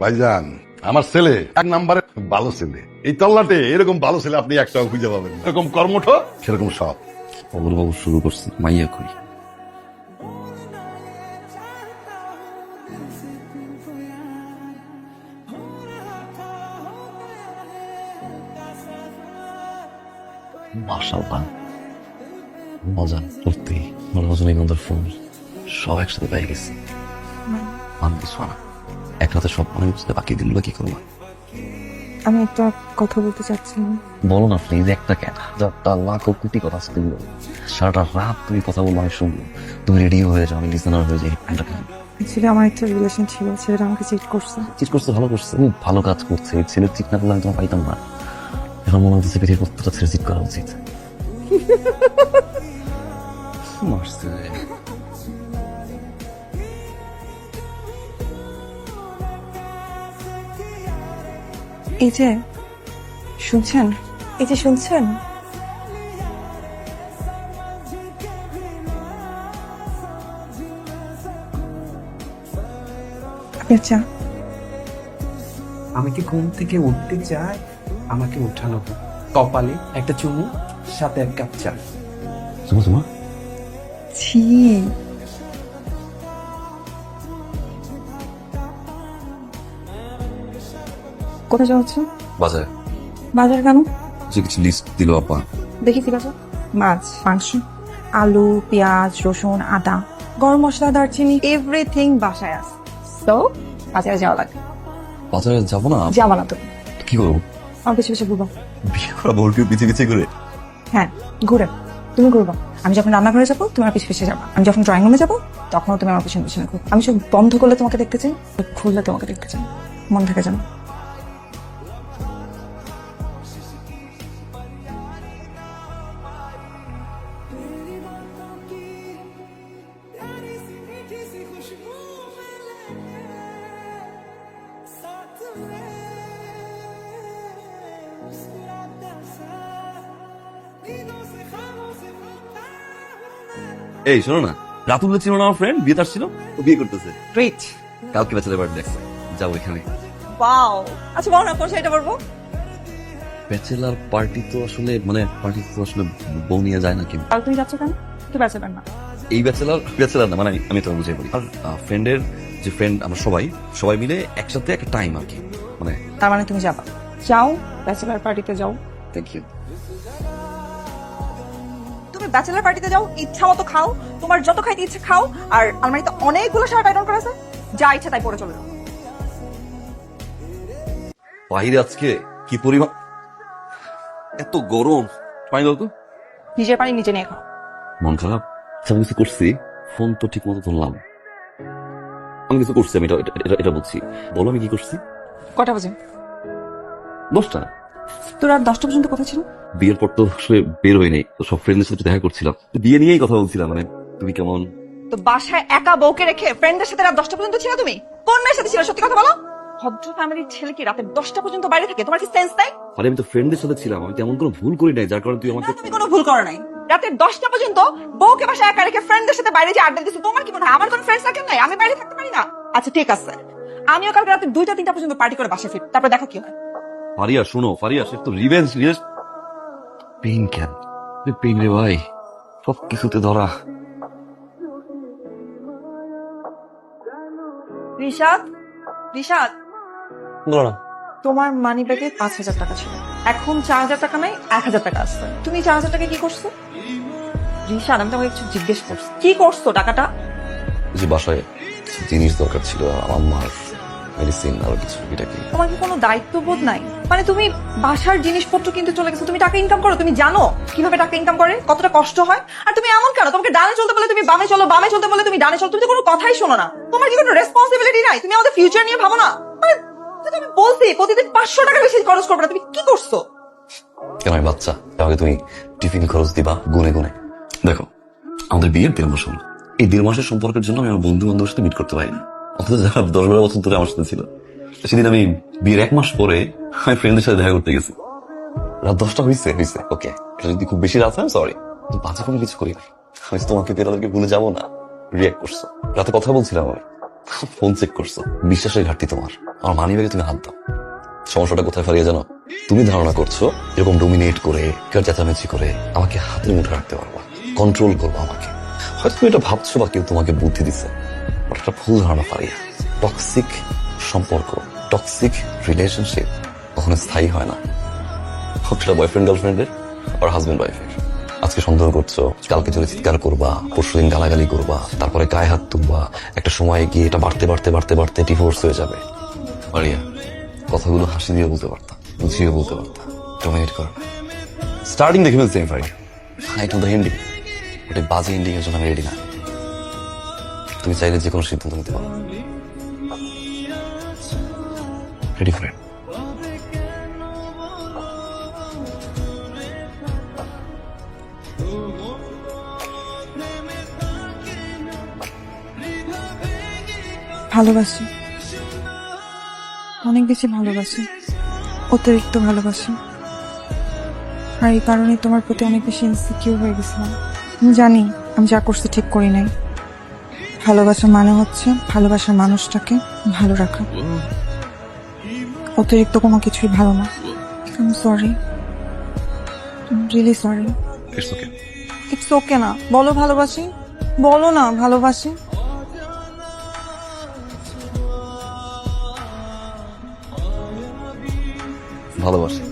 ভাইজান আমার ছেলে এক নাম্বারে ভালো ছেলে। এই তল্লাটে এরকম ভালো ছেলে আপনি একটাও খুঁজে পাবেন। এরকম কর্মঠ সেরকম সৎ। অমরবাবু শুরু করছে মাইয়া কই? মাশাআল্লাহ। মজা রজনীগন্ধার ফুল সব একসাথে পেয়ে গেছি। মান কিছু না? এক রাতে সব মনে বুঝতে বাকি দিনগুলো কি করব? আমি একটা কথা বলতে চাচ্ছিলাম। বলো না প্লিজ একটা কেন? হাজারটা লাখ কোটি কথা আছে তুমি সারাটা রাত তুমি কথা বলব আমি শুনব। তুমি রেডিও হয়ে যাও আমি লিসনার হয়ে যাই একটা কেন? অ্যাকচুয়ালি আমার একটা রিলেশন ছিল ছেলেটা আমাকে চিট করছে। চিট করছে ভালো করছে খুব ভালো কাজ করছে। ছেলে চিট না করলে আমি তোমার পাইতাম না। এখন মনে হচ্ছে পৃথিবীর প্রত্যেকটা ছেলে চিট করা উচিত। মারছে এই যে শুনছেন? এই যে শুনছেন? চা আমি কি ঘুম থেকে উঠতে চাই? আমাকে উঠানো কপালে একটা চুমু সাথে এক কাপ চা। সুমা সুমা। ছি। কোথায় যাওয়া হচ্ছে? বাজারে। বাজার কেন? যে কিছু লিস্ট দিল আপা দেখি কি বাজার? মাছ মাংস আলু পেঁয়াজ রসুন আদা গরম মশলা দারচিনি এভরিথিং বাসায় আছে। তো বাজারে যাওয়া লাগে বাজারে যাব না? যাওয়া না তো। কি করব? আমার পিছু পিছু ঘুরবো। বিয়ে করা বউকে পিছিয়ে পিছিয়ে করে হ্যাঁ ঘুরে। তুমি ঘুরবা। আমি যখন রান্নাঘরে যাব তুমি আমার পিছু পিছু যাব। আমি যখন ড্রয়িং রুমে যাব তখনও তুমি আমার পিছনে পিছনে ঘুরো আমি সব বন্ধ করলে তোমাকে দেখতে চাই খুললে তোমাকে দেখতে চাই। মন থাকে জানো। এই শোনো না। রাতুল ছিল না আমার ফ্রেন্ড বিয়ে আসছিল ও বিয়ে করতেছে। গ্রেট কালকে ব্যাচেলার বার্থডে দেখছে যাব এখানে। ওয়াও আচ্ছা বলো না কোন শাড়িটা পরবো? ব্যাচেলার পার্টি তো আসলে মানে পার্টি তো আসলে বউ নিয়ে যায় না কেউ। কাল তুমি যাচ্ছ কেন? তো ব্যাচেলার না। এই ব্যাচেলার ব্যাচেলার না মানে আমি- তোমাকে বুঝাই বলি। আর ফ্রেন্ডের যে ফ্রেন্ড আমরা সবাই সবাই মিলে একসাথে একটা টাইম আর কি মানে তার মানে তুমি যাবা। যাও ব্যাচেলার পার্টিতে যাও। থ্যাংক ইউ ব্যাচেলার পার্টিতে যাও ইচ্ছা মতো খাও তোমার যত খাইতে ইচ্ছে খাও আর আলমারিতে অনেকগুলো শার্ট আয়রন করা আছে যা ইচ্ছা তাই পরে চলে যাও। বাইরে আজকে কি পরিমাণ এত গরম। পানি দাও তো। নিজের পানি নিচে নিয়ে খাও। মন খারাপ? সব কিছু করছি। ফোন তো ঠিক মতো ধরলাম। আমি কিছু করছি আমি এটা এটা- এটা এটা বলছি। বলো আমি কি করছি? কটা বাজে? দশটা। তোর দশটা পর্যন্ত কথা ছিল? বিয়ের পর তো আসলে বের হই নাই। তো সব ফ্রেন্ডদের সাথে দেখা করছিলাম। বিয়ে নিয়েই কথা বলছিলাম মানে তুমি কেমন? তো বাসায় একা বউকে রেখে ফ্রেন্ডদের সাথে রাত দশটা পর্যন্ত ছিল তুমি? কোন মেয়ের সাথে ছিল সত্যি কথা বলো? ভদ্র ফ্যামিলির ছেলে কি রাতে দশটা পর্যন্ত বাইরে থাকে? তোমার কি সেন্স নাই? আরে আমি তো ফ্রেন্ডদের সাথে ছিলাম আমি তেমন কোনো ভুল করি নাই যার কারণে তুই আমাকে তুমি কোনো ভুল করো নাই। রাতে দশটা পর্যন্ত বউকে বাসায় একা রেখে ফ্রেন্ডদের সাথে বাইরে যে আড্ডা দিচ্ছে তোমার কি মনে হয়? আমার কোনো ফ্রেন্ড সার্কেল নাই? আমি বাইরে থাকতে পারি না? আচ্ছা ঠিক আছে। আমিও কালকে রাতে দুইটা তিনটা পর্যন্ত পার্টি করে বাসায় ফির তারপর দেখো কি হয়। ফারিয়া শোনো ফারিয়া সে তো রিভেঞ্জ রিভেঞ্জ পেইন কেন? পেইন রে ভাই সব কিছুতে ধরা। রিশাদ? রিশাদ? বলো না। তোমার মানি ব্যাগে পাঁচ হাজার টাকা ছিল। এখন চার হাজার টাকা নাই এক হাজার টাকা আসছে তুমি চার হাজার টাকা কি করছ? রিশাদ আমি তোমাকে কিছু জিজ্ঞেস করছি। কি করছ টাকাটা? যে বাসায় জিনিস দরকার ছিল আমার মার মেডিসিন আর কিছু এটা কি? তোমার কি কোনো দায়িত্ববোধ নাই? মানে তুমি বাসার জিনিসপত্র কিনতে চলে গেছো, তুমি টাকা ইনকাম করো, তুমি জানো কীভাবে টাকা ইনকাম করে, কতটা কষ্ট হয়? আর তুমি এমন কেন? তোমাকে ডানে চলতে বলে তুমি বামে চলো, বামে চলতে বলে তুমি ডানে চলো, তুমি তো কোনো কথাই শোনো না। তোমার কি কোনো রেসপন্সিবিলিটি নাই? তুমি আমাদের ফিউচার নিয়ে ভাবো না? মানে তুমি বলছি, প্রতিদিন পাঁচশো টাকা বেশি খরচ করবে না, তুমি কি করছ? কেন বাচ্চা, আমাকে তুমি টিফিন খরচ দিবা গুনে গুনে। দেখো, আমাদের বিয়ের দেড় মাস এই দেড় মাসের সম্পর্কের জন্য আমি আমার বন্ধু বান্ধবের সাথে মিট করতে পারি না অথচ যারা দশ বারো বছর ধরে আমার সাথে ছিল। সেদিন আমি বিয়ের এক মাস পরে আমি ফ্রেন্ডের সাথে দেখা করতে গেছি। রাত দশটা হয়েছে হয়েছে ওকে যদি খুব বেশি রাত হয় সরি বাজে কোনো কিছু করি নাই। আমি তোমাকে তাদেরকে ভুলে যাব না। রিয়াক্ট করছ। রাতে কথা বলছিলাম আমি। ফোন চেক করছ। বিশ্বাসের ঘাটতি তোমার। আমার মানি ব্যাগে তুমি হাত দাও। সমস্যাটা কোথায় ফারিয়ে জানো? তুমি ধারণা করছ, এরকম ডোমিনেট করে, কেউ চেঁচামেচি করে, আমাকে হাতের মুঠে রাখতে পারবা কন্ট্রোল করব আমাকে। হয়তো তুমি এটা ভাবছ বা কেউ তোমাকে বুদ্ধি দিছে। একটা ভুল ধারণা ফারিয়া টক্সিক সম্পর্ক। টক্সিক রিলেশনশিপ কখনো স্থায়ী হয় না। হোক সেটা বয়ফ্রেন্ড গার্লফ্রেন্ডের আর হাজবেন্ড ওয়াইফের আজকে সন্দেহ করছ, কালকে চলে চিৎকার করবা পরশুদিন গালাগালি করবা, তারপরে গায়ে হাত তুলবা, একটা সময় গিয়ে এটা বাড়তে বাড়তে বাড়তে বাড়তে ডিভোর্স হয়ে যাবে। মারিয়া, কথাগুলো হাসি দিয়ে বলতে পারতাম বুঝিয়ে বলতে পারতাম ডোমিনেট করো। স্টার্টিং দেখে ফেলছি আমি ফারি আই টু দ্য এন্ডিং ওটা বাজে এন্ডিং এর জন্য আমি রেডি না। তুমি চাইলে যে কোনো সিদ্ধান্ত নিতে পারো। রেডি ফর ভালোবাসি। অনেক বেশি ভালোবাসি। অতিরিক্ত ভালোবাসি। আর এই কারণে তোমার প্রতি অনেক বেশি ইনসিকিউর হয়ে গেছিলাম। আমি জানি, আমি যা করছি ঠিক করি নাই। ভালোবাসা মানে হচ্ছে ভালোবাসার মানুষটাকে ভালো রাখা। অতিরিক্ত কোনো কিছুই ভালো না। I sorry really sorry it's okay it's okay না। বলো ভালোবাসি? বলো না ভালোবাসি। ভালোবাসি।